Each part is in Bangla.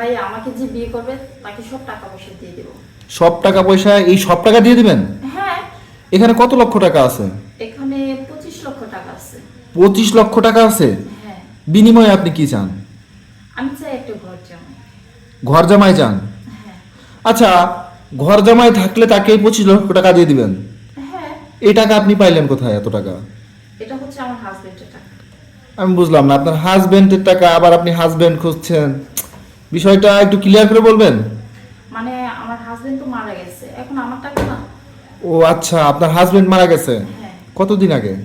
ভাই আমাকে যে বিয়ে করবে তাকে সব টাকা পয়সা দিয়ে দেবো। সব টাকা পয়সা এই সব টাকা দিয়ে দিবেন? হ্যাঁ। এখানে কত লক্ষ টাকা আছে? এখানে পঁচিশ লক্ষ টাকা আছে। পঁচিশ লক্ষ টাকা আছে? হ্যাঁ। বিনিময়ে আপনি কি চান? আমি চাই একটা ঘর জামাই। ঘর জামাই চান? হ্যাঁ। আচ্ছা ঘর জামাই থাকলে তাকে পঁচিশ লক্ষ টাকা দিয়ে দিবেন? হ্যাঁ। এই টাকা আপনি পাইলেন কোথায় এত টাকা? এটা হচ্ছে আমার হাজবেন্ডের টাকা। আমি বুঝলাম না আপনার হাজবেন্ডের টাকা আবার আপনি হাজবেন্ড খুঁজছেন। বিষয়টা একটু ক্লিয়ার করে বলবেন? মানে আমার হাজবেন্ড তো মারা গেছে। এখন আমার টাকা না? ও আচ্ছা আপনার হাজবেন্ড মারা গেছে? হ্যাঁ। কতদিন আগে?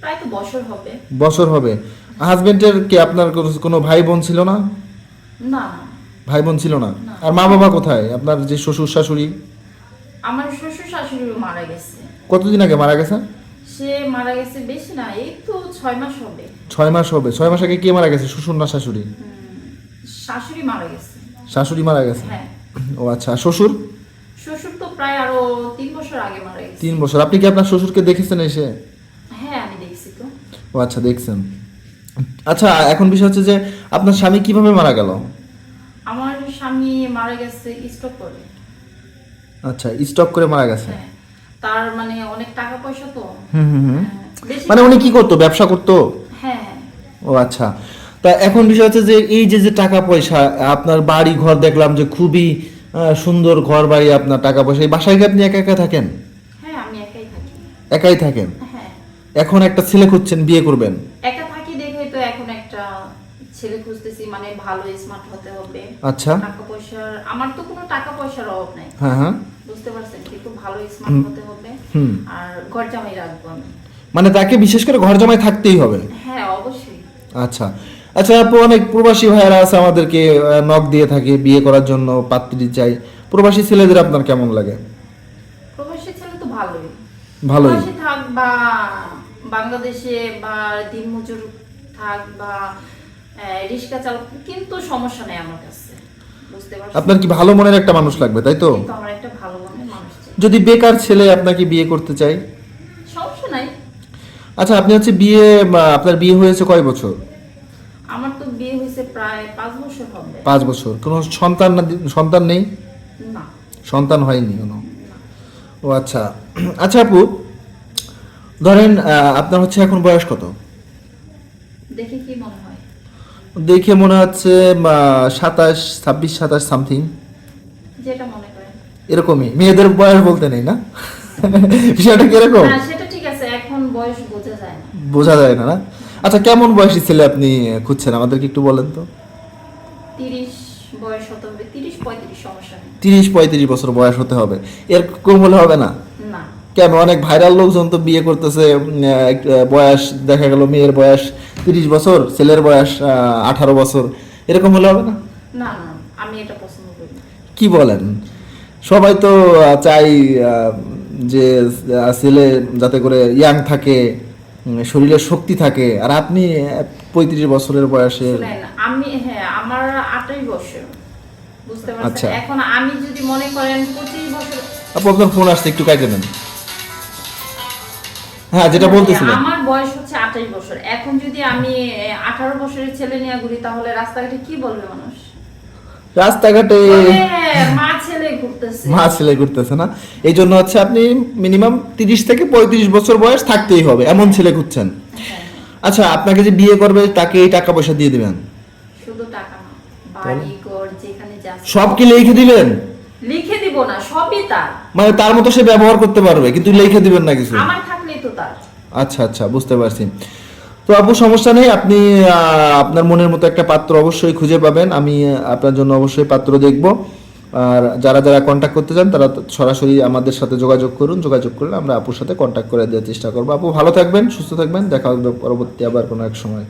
প্রায় তো বছর হবে। বছর হবে। হাজবেন্ডের কি আপনার কোনো- ভাই বোন ছিল না? না। ভাই বোন ছিল না। আর মা বাবা কোথায়? আপনার যে শ্বশুর শাশুড়ি? আমার শ্বশুর শাশুড়িও মারা গেছে। কতদিন আগে মারা গেছে? সে মারা গেছে বেশি না এই তো ছয় মাস হবে। ছয় মাস হবে। ছয় মাস আগে কে মারা গেছে? শ্বশুর না শাশুড়ি? শাশুড়ি মারা গেছে। শাশুড়ি মারা গেছে? হ্যাঁ। ও আচ্ছা শ্বশুর? শ্বশুর তো প্রায় আরও তিন বছর আগে মারা গেছে। তিন বছর। আপনি কি আপনার শ্বশুরকে দেখেছেন এসে? হ্যাঁ আমি দেখছি তো। ও আচ্ছা দেখছেন। আচ্ছা এখন বিষয় হচ্ছে যে আপনার স্বামী কীভাবে মারা গেল? আমার স্বামী মারা গেছে স্টক করে। আচ্ছা স্টক করে মারা গেছে? হ্যাঁ তার মানে অনেক টাকা পয়সা তো। হুম হুম হুম। হ্যাঁ, মানে উনি কি করতো ব্যবসা করতো? হ্যাঁ হ্যাঁ। ও আচ্ছা। তা এখন বিষয় হচ্ছে যে এই যে যে টাকা পয়সা আপনার বাড়ি ঘর দেখলাম যে খুবই সুন্দর ঘর বাড়ি আপনার টাকা পয়সা। এই বাসায় কি আপনি একা একা থাকেন? হ্যাঁ আমি একাই থাকি। একাই থাকেন? হ্যাঁ। এখন একটা ছেলে খুঁজছেন বিয়ে করবেন? একা থাকি দেখে তো এখন একটা ছেলে খুঁজতেছি মানে ভালো স্মার্ট হতে হবে। আচ্ছা। টাকা আমার তো কোনো টাকা পয়সার অভাব নাই। হ্যাঁ হ্যাঁ। বুঝতে পারছেন কিন্তু ভালো স্মার্ট হতে হবে। হুম। আর ঘর জামাই রাখব আমি। মানে তাকে বিশেষ করে ঘর জামাই থাকতেই হবে? হ্যাঁ অবশ্যই। আচ্ছা। আচ্ছা আপু অনেক প্রবাসী ভাইয়েরা আছে আমাদেরকে নক দিয়ে থাকে বিয়ে করার জন্য পাত্রী চাই। প্রবাসী ছেলেদের আপনার কেমন লাগে? প্রবাসী ছেলে তো ভালোই। ভালোই। প্রবাসী থাক বা বাংলাদেশে বা দিনমজুর থাক বা রিক্সা চালক কিন্তু সমস্যা নেই আমার কাছে। আপনার কি ভালো মনের একটা মানুষ লাগবে তাই তো? আমার একটা ভালো মনের মানুষ চাই। যদি বেকার ছেলে আপনাকে বিয়ে করতে চাই সমস্যা নাই। আচ্ছা আপনি হচ্ছে বিয়ে আপনার বিয়ে হয়েছে কয় বছর আমার তো বিয়ে হয়েছে প্রায় পাঁচ বছর হবে। পাঁচ বছর। কোনো সন্তান না সন্তান নেই? না। সন্তান হয়নি কোনো? ও আচ্ছা। আচ্ছা আপু ধরেন আপনার হচ্ছে এখন বয়স কত? দেখে কি মনে হয়? দেখে মনে হচ্ছে সাতাশ ছাব্বিশ সাতাশ সামথিং। যেটা মনে করেন। এরকমই। মেয়েদের বয়স বলতে নেই না? বিষয়টা কীরকম হ্যাঁ সেটা ঠিক আছে এখন বয়স বোঝা যায় না। বোঝা যায় না না? আচ্ছা কেমন বয়সী ছেলে আপনি খুঁজছেন? আমাদেরকে একটু বলেন তো। তিরিশ পঁয়ত্রিশ বছর বয়স হতে হবে। এরকম হলে হবে না? কেন? অনেক ভাইরাল লোকজন তো বিয়ে করতেছে বয়স দেখা গেল মেয়ের বয়স তিরিশ বছর ছেলের বয়স আঠারো বছর। এরকম হলে হবে না? আমি এটা পছন্দ করি কি বলেন? সবাই তো চাই যে ছেলে যাতে করে ইয়াং থাকে শরীরে শক্তি থাকে। আর আপনি পঁয়ত্রিশ বছরের বয়সে আমি হ্যাঁ আমার আঠাশ বছর। বুঝতে আচ্ছা। পারছেন এখন আমি যদি মনে করেন পঁচিশ বছর আপনার ফোন আসছে একটু কাটে হ্যাঁ যেটা বলতেছিলেন। আমার বয়স হচ্ছে আঠাশ বছর। এখন যদি আমি আঠারো বছরের ছেলে নিয়ে ঘুরি তাহলে রাস্তাঘাটে কি বলবে মানুষ? রাস্তাঘাটে মা ঘুরতেছে মা না? এই জন্য হচ্ছে আপনি মিনিমাম তিরিশ থেকে পঁয়ত্রিশ বছর বয়স থাকতেই হবে এমন ছেলে খুঁজছেন। হ্যাঁ, আচ্ছা আপনাকে যে বিয়ে করবে তাকে এই টাকা পয়সা দিয়ে দিবেন? শুধু টাকা না বাড়ি ঘর যেখানে সব কি লিখে দিবেন? লিখে দিব না সবই তার। মানে তার মতো সে ব্যবহার করতে পারবে কিন্তু লিখে দিবেন না কিছু? আমার থাকলেই তো তার। আচ্ছা আচ্ছা বুঝতে পারছি। তো আপু সমস্যা নেই আপনি আপনার মনের মতো একটা পাত্র অবশ্যই খুঁজে পাবেন। আমি আপনার জন্য অবশ্যই পাত্র দেখব। আর যারা যারা কন্ট্যাক্ট করতে চান, তারা সরাসরি আমাদের সাথে যোগাযোগ করুন। যোগাযোগ করলে আমরা আপুর সাথে কন্ট্যাক্ট করে দেওয়ার চেষ্টা করব। আপু, ভালো থাকবেন, সুস্থ থাকবেন। দেখা হবে পরবর্তী আবার কোনো এক সময়।